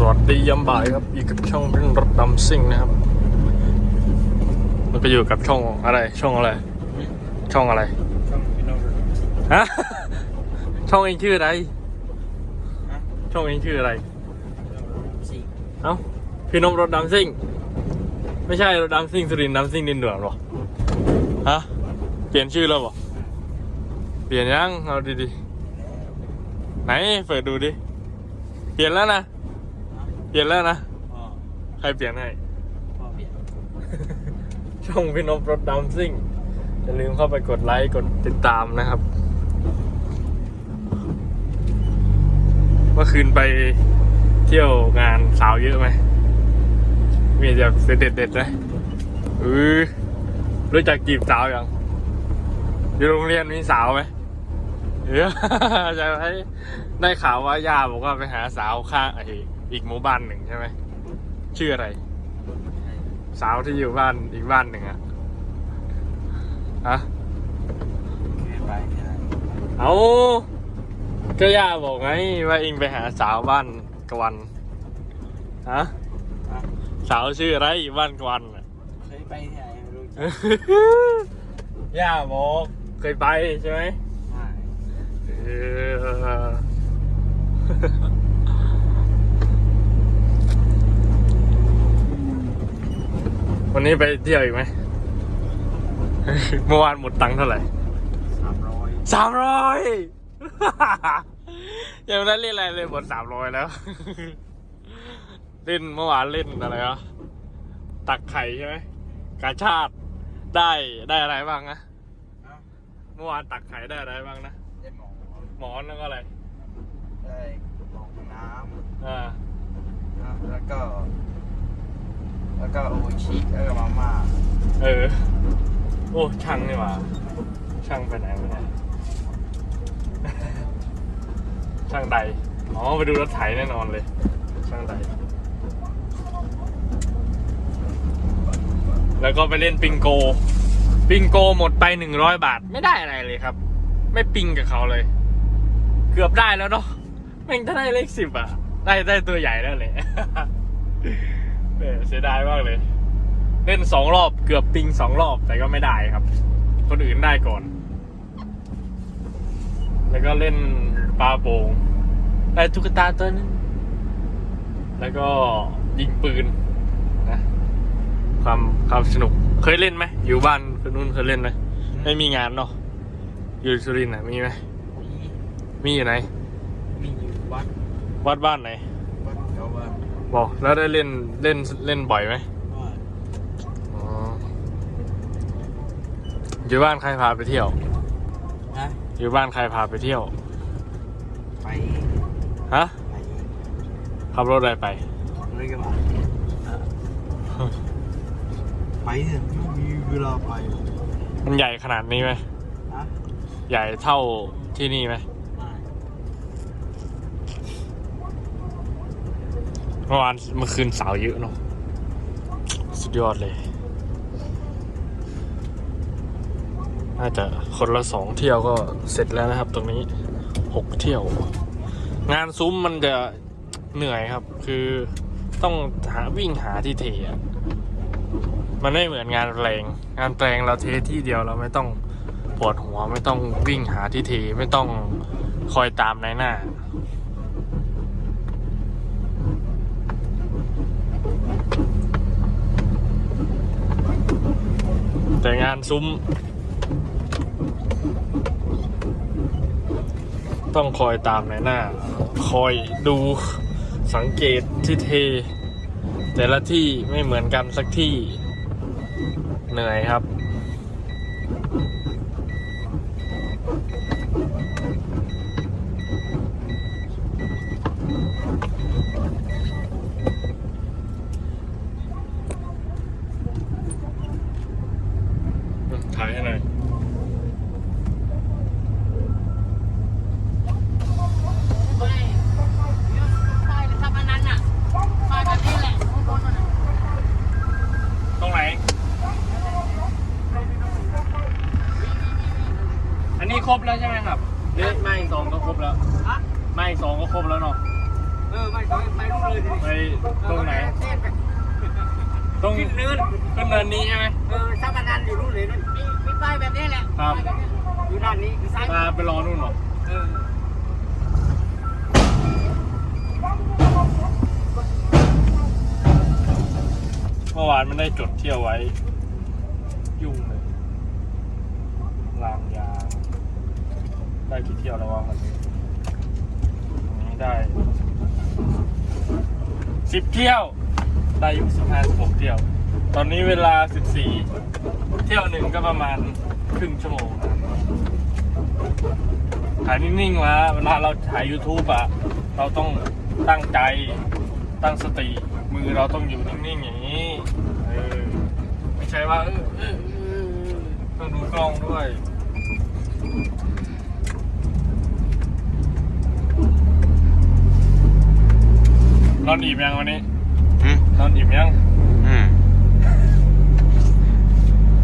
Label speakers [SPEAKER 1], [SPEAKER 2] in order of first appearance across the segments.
[SPEAKER 1] สวัสดียามบ่ายครับอยู่กับช่องเรื่องรถดำซิ่งนะครับแล้วก็อยู่กับช่องอะไร ช่องอะไร ช่องอะไร
[SPEAKER 2] ช่องพี่น้อง
[SPEAKER 1] ฮะ ช่องเองชื่ออะไร ช่องเองชื่ออะไร เอ้า พี่นมรถดำซิ่ง ไม่ใช่รถดำซิ่งสุรินทร์ดำซิ่งดินเดือดหรอ ฮะ เปลี่ยนชื่อแล้วเหรอ เปลี่ยนยัง เอาดีๆ ไหนเปิดดูดิ เปลี่ยนแล้วนะ ลี่ยนแล้วนะ
[SPEAKER 2] พ่อ
[SPEAKER 1] ใครเปลี่ยนให้
[SPEAKER 2] พ่อเปลี่ยน
[SPEAKER 1] ช่องพี่นพรถดำซิ่งอย่าลืมเข้าไปกดไลค์กดติดตามนะครับ เมื่อคืนไปเที่ยวงานสาวเยอะไหม มีแบบเด็ดเด็ดๆไหมเออรู้จักจีบสาวยังอยู่โรงเรียนมีสาวไหมเออจะให้ได้ข่าวว่าย่าบอกว่าไปหาสาวข้างไอ อีกหมู่บ้านหนึ่งใช่ไหมชื่ออะไร สาวที่อยู่บ้านอีกบ้านหนึ่งอะฮะ
[SPEAKER 2] ไม่ไปไม่ได้
[SPEAKER 1] เอาก็ย่าบอกไงว่าเองไปหาสาวบ้านกวนฮะ
[SPEAKER 2] ฮะ
[SPEAKER 1] สาวชื่ออะไรอยู่บ้านกวนอะ
[SPEAKER 2] เคยไปที่ไหนไม่รู้จัก
[SPEAKER 1] ย่าบอกเคยไปใช่ไหม
[SPEAKER 2] ใช่
[SPEAKER 1] เออ วั นนี้ไปเที่ยวอีกไหม เมื่อวานหมดตังค์เท่าไหร่
[SPEAKER 2] สามร้อย
[SPEAKER 1] สามร้อย ยังไม่ได้เล่นอะไรเลยหมดสามร้อยแล้ว เล่นเมื่อวานเล่นอะไรวะตักไข่ใช่ไหมกาชาติได้ได้อะไรบ้างนะ
[SPEAKER 2] ฮะ
[SPEAKER 1] เมื่อวานตักไข่ได้อะไรบ้างนะ
[SPEAKER 2] ได้หมอ
[SPEAKER 1] หมอนแล้วก็อะไร
[SPEAKER 2] ได้หมองน้
[SPEAKER 1] อ่าำ
[SPEAKER 2] นะแล้วก็ แล้วก็โอชิแล้วก็มาม่า
[SPEAKER 1] เออ โอ้ช่างนี่หว่าช่างไปไหนวะเนี่ยช่างใดอ๋อไปดูรถไถแน่นอนเลย ช่างใด แล้วก็ไปเล่นปิงโก ปิงโกหมดไปหนึ่งร้อยบาท ไม่ได้อะไรเลยครับ ไม่ปิงกับเขาเลย เกือบได้แล้วเนาะแม่งถ้าได้เลขสิบอะได้ได้ตัวใหญ่แล้วเลย เออเสียดายมากเลย เล่นสองรอบเกือบปิงสองรอบแต่ก็ไม่ได้ครับ คนอื่นได้ก่อน แล้วก็เล่นปลาโป่งได้ตุ๊กตาตัวนึงแล้วก็ยิงปืนนะความความสนุก เคยเล่นไหมอยู่บ้านคนนู้นเคยเล่นไหมไม่มีงานเนาะอยู่สุรินทร์อะมีไหม
[SPEAKER 2] มี
[SPEAKER 1] มีอยู่ไหน
[SPEAKER 2] มีอยู่วัด
[SPEAKER 1] วัดบ้านไหน
[SPEAKER 2] วัดเจ้าวัด
[SPEAKER 1] บอกแล้วได้เล่นเล่นเล่นบ่อยไหม
[SPEAKER 2] ว่า
[SPEAKER 1] อ๋ออยู่บ้านใครพาไปเที่ยว
[SPEAKER 2] ฮะ
[SPEAKER 1] อยู่บ้านใครพาไปเที่ยว
[SPEAKER 2] ไป
[SPEAKER 1] ฮะ
[SPEAKER 2] ไป
[SPEAKER 1] ขับรถอะไรไป
[SPEAKER 2] เรื่องอะไรไปเถอะไม่มีเวลาไป
[SPEAKER 1] มันใหญ่ขนาดนี้ไหม
[SPEAKER 2] ฮะ
[SPEAKER 1] ใหญ่เท่าที่นี่ไหม
[SPEAKER 2] ไม่
[SPEAKER 1] เมื่อวานเมื่อคืนสาวเยอะเนาะสุดยอดเลย น่าจะคนละสองเที่ยวก็เสร็จแล้วนะครับ ตรงนี้หกเที่ยว งานซุ้มมันจะเหนื่อยครับ คือต้องหาวิ่งหาที่เทอะมันไม่เหมือนงานแปลงงานแปลงเราเทที่เดียวเราไม่ต้องปวดหัวไม่ต้องวิ่งหาที่เทไม่ต้องคอยตามในหน้า แต่งานซุ้ม ต้องคอยตามในหน้า คอยดูสังเกตที่เท แต่ละที่ไม่เหมือนกันสักที่ เหนื่อยครับ ถ่ายให้หน่อย
[SPEAKER 3] ไม่ใช่เลยครับอันนั้นน่ะมาแบบนี้แหละข้างบนน่ะ
[SPEAKER 1] ตรงไหน ไปตรงไหน ตรง
[SPEAKER 2] ขึ้ นเนิน
[SPEAKER 1] ขึ้นเนินนี้ใช่ไหม
[SPEAKER 2] เออถ้ามันนันอยู่นู่นเลยนั่น
[SPEAKER 3] มีมีป้ายแบบนี้แหละ
[SPEAKER 1] ครับ
[SPEAKER 2] อยู่ด้านนี้คือซ้าย
[SPEAKER 1] มาไปรอนู่นเหรอ
[SPEAKER 2] เออ
[SPEAKER 1] เมื่อวานมันได้จดเที่ยวไว้ ยุ่งเลยลามยางได้กี่เที่ยวแล้ววะวันนี้วันนี้ได้สิบเที่ยว ได้อยู่สิบห้าสิบหกเที่ยว ตอนนี้เวลาสิบสี่เที่ยวหนึ่งก็ประมาณครึ่งชั่วโมงนะถ่ายนิ่งๆมาเวลาเราถ่าย YouTube อะเราต้องตั้งใจตั้งสติ มือเราต้องอยู่นิ่งๆอย่างนี้เออไม่ใช่ว่าเออเออเออต้องดูกล้องด้วยนอนอิ่มยังวันนี้
[SPEAKER 4] อืม
[SPEAKER 1] นอนอิ่มยัง
[SPEAKER 4] อืม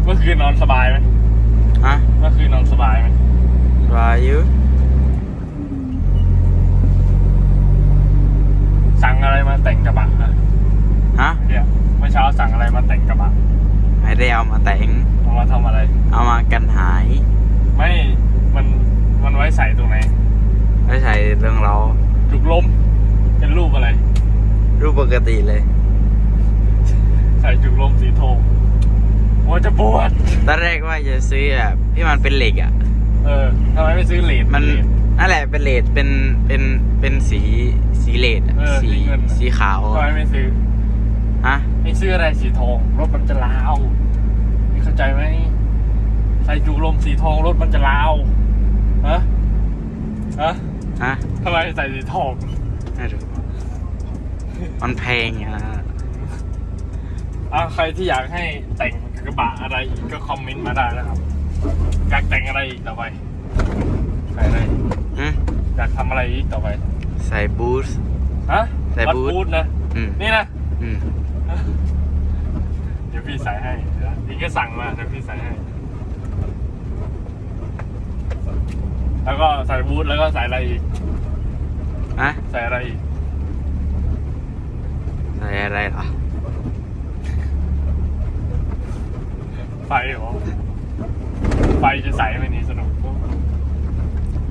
[SPEAKER 1] เมื่อคืนนอนสบายไหม
[SPEAKER 4] ฮะ
[SPEAKER 1] เมื่อคืนนอนสบายไหม
[SPEAKER 4] วายุ
[SPEAKER 1] สั่งอะไรมาแต่งกระบะอะ
[SPEAKER 4] ฮะ
[SPEAKER 1] เนี่ยเมื่อเช้าสั่งอะไรมาแต่งกระบะ
[SPEAKER 4] ไม่ได้เอามาแต่ง
[SPEAKER 1] เอามาทำอะไร
[SPEAKER 4] เอามากันหาย
[SPEAKER 1] ไม่มันมันไว้ใส่ตรงไหน
[SPEAKER 4] ไม่ใช่เรื่องเรา
[SPEAKER 1] จุกลมเป็นรูปอะไร
[SPEAKER 4] รูปปกติเลย
[SPEAKER 1] ใส่จุกลมสีทอง โอ้จะปวด
[SPEAKER 4] ตอนแรกว่าจะซื้อแบบที่มันเป็นเหล็กอะ
[SPEAKER 1] เออทำไมไม่ซื้อเลด
[SPEAKER 4] มัน
[SPEAKER 1] เลด
[SPEAKER 4] นั่นแหละเป็นเลดเป็น เป็น เป็นสี สีเลดอะ
[SPEAKER 1] เออ
[SPEAKER 4] สี
[SPEAKER 1] สีเงิน
[SPEAKER 4] สีขาว
[SPEAKER 1] ทำไมไม่ซื้อ
[SPEAKER 4] ฮะ
[SPEAKER 1] ไม่ซื้ออะไรสีทองรถมันจะล้าวนี่เข้าใจไหมใส่จุกลมสีทองรถมันจะล้าวฮะฮะ
[SPEAKER 4] ฮะ
[SPEAKER 1] ทำไมใส่สีทอง
[SPEAKER 4] ไม่รู้มันแพงอะ
[SPEAKER 1] อะใครที่อยากให้แต่ง กระบะอะไรอีกก็คอมเมนต์มาได้นะครับ อยากแต่งอะไรอีกต่อไปใส่อะไร
[SPEAKER 4] อืม
[SPEAKER 1] อยากทำอะไรอีกต่อไป
[SPEAKER 4] ใส่บูท
[SPEAKER 1] ฮะ
[SPEAKER 4] ใส่
[SPEAKER 1] วัด
[SPEAKER 4] บูท
[SPEAKER 1] บูทนะ
[SPEAKER 4] อืม
[SPEAKER 1] นี่นะ
[SPEAKER 4] อืม
[SPEAKER 1] เดี๋ยวพี่ใส่ให้เดี๋ยวนี่ก็สั่งมาเดี๋ยวพี่ใส่ให้ แล้วก็ใส่บูทแล้วก็ใส่อะไรอีก
[SPEAKER 4] ฮะ
[SPEAKER 1] ใส่อะไรอีก
[SPEAKER 4] ใส่อะไรเหรอ
[SPEAKER 1] ไฟเหรอไฟจะใส่ไหมนี่สนุก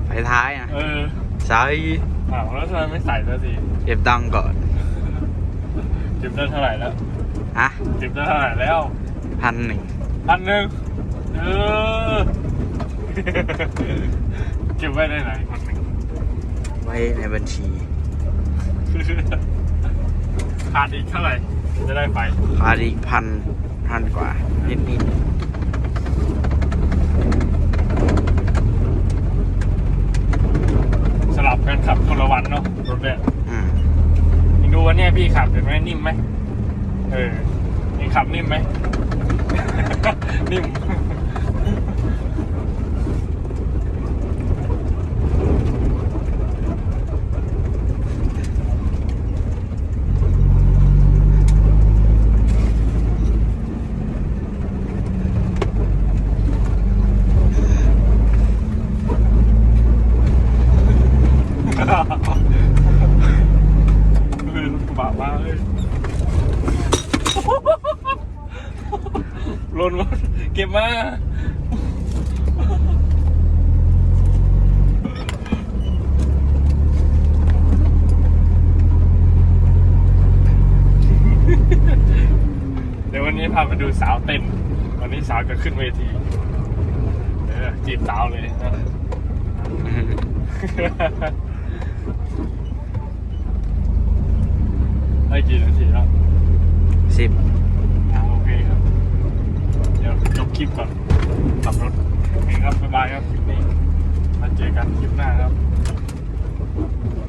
[SPEAKER 4] ไปท้ายอะ
[SPEAKER 1] เออ
[SPEAKER 4] ใส่
[SPEAKER 1] อ้าวแล้วทำไมไม่ใส่สักที
[SPEAKER 4] เก็บตังค์ก่อน
[SPEAKER 1] เก็บได้เท่าไหร่แล้ว
[SPEAKER 4] ฮะ
[SPEAKER 1] เก็บได้เท่าไหร่แล้ว
[SPEAKER 4] พันหนึ่ง
[SPEAKER 1] พันหนึ่งเออเก็บไว้ได้ไหนพันหนึ่ง
[SPEAKER 4] ไว้ในบัญชี
[SPEAKER 1] ขาดอีกเท่าไหร่ จะได้ไป
[SPEAKER 4] พาดอีกพันพันกว่า นิดนิด
[SPEAKER 1] สลับกันขับคนละวันเนาะรถเนี่ย
[SPEAKER 4] ๆอืม
[SPEAKER 1] ยังดูวันเนี้ยพี่ขับเห็นไหมนิ่มไหมเออยังขับนิ่มไหม นิ่ม เออรถกระบะมาเลย หล่นหมดเก็บ มา เดี๋ยววันนี้พาไปดูสาวเต้น วันนี้สาวจะขึ้นเวทีเออจีบสาวเลยนะ ได้กี่นาทีแล้ว
[SPEAKER 4] สิบ
[SPEAKER 1] โอเคครับ เดี๋ยว จบคลิปก่อนขับรถโอเคครับบ๊ายบายครับคลิปนี้มาเจอกันคลิปหน้าครับ